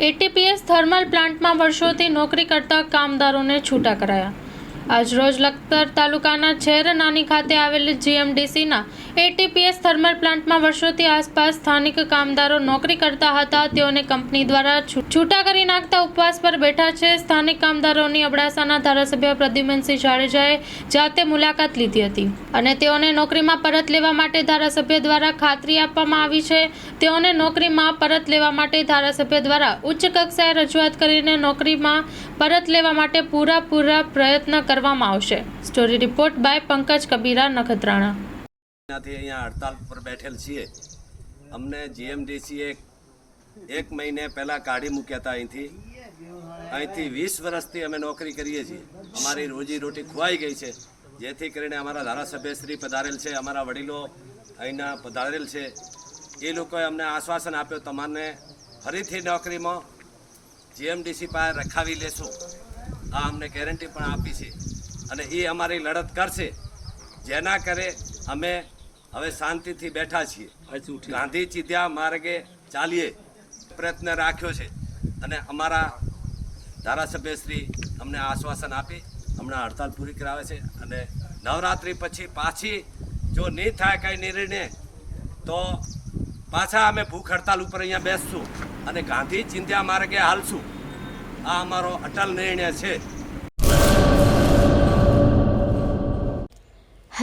એટીપીએસ thermal પ્લાન્ટમાં વર્ષોથી નોકરી કરતા કામદારોને છૂટા કરાયા. આજરોજ લખતર તાલુકાના છેર નાની ખાતે આવેલ જીએમડીસીના એટીપીએસ થર્મલ પ્લાન્ટમાં વર્ષોથી આસપાસ સ્થાનિક કામદારો નોકરી કરતા હતા. તેઓને કંપની દ્વારા છૂટા કરી નાખતા ઉપવાસ પર બેઠા છે. સ્થાનિક કામદારોની અબડાસાના ધારાસભ્ય પ્રદ્યુમનસિંહ જાડેજાએ જાતે મુલાકાત લીધી હતી અને તેઓને નોકરીમાં પરત લેવા માટે ધારાસભ્ય દ્વારા ખાતરી આપવામાં આવી છે. તેઓને નોકરીમાં પરત લેવા માટે ધારાસભ્ય દ્વારા ઉચ્ચ કક્ષાએ રજૂઆત કરીને નોકરીમાં પરત લેવા માટે પૂરા પૂરા પ્રયત્ન કરવામાં આવશે. Story report by Pankaj Kabira, Nakhatrana. ત્યાંથી અહીંયા હડતાલ પર બેઠેલ છીએ. અમને જીએમડીસીએ એક મહિને પહેલાં કાઢી મૂક્યા હતા અહીંથી. અહીંથી વીસ વર્ષથી અમે નોકરી કરીએ છીએ. અમારી રોજી રોટી ખોવાઈ ગઈ છે. જેથી કરીને અમારા ધારાસભ્ય શ્રી પધારેલ છે, અમારા વડીલો અહીંના પધારેલ છે. એ લોકોએ અમને આશ્વાસન આપ્યું, તમને ફરીથી નોકરીમાં જીએમડીસી પાસે રખાવી લેશો. આ અમને ગેરંટી પણ આપી છે. અને એ અમારી લડત કરશે. જેના કરે અમે હવે શાંતિથી બેઠા છીએ. ગાંધી ચીધ્યા માર્ગે ચાલીએ. પ્રયત્ન રાખ્યો છે. અને અમારા ધારાસભ્યશ્રી અમને આશ્વાસન આપી હમણાં હડતાલ પૂરી કરાવે છે. અને નવરાત્રિ પછી પાછી જો નહીં થાય કાંઈ નિર્ણય તો પાછા અમે ભૂખ હડતાલ ઉપર અહીંયા બેસશું અને ગાંધી ચિંધ્યા માર્ગે હાલશું. આ અમારો અટલ નિર્ણય છે.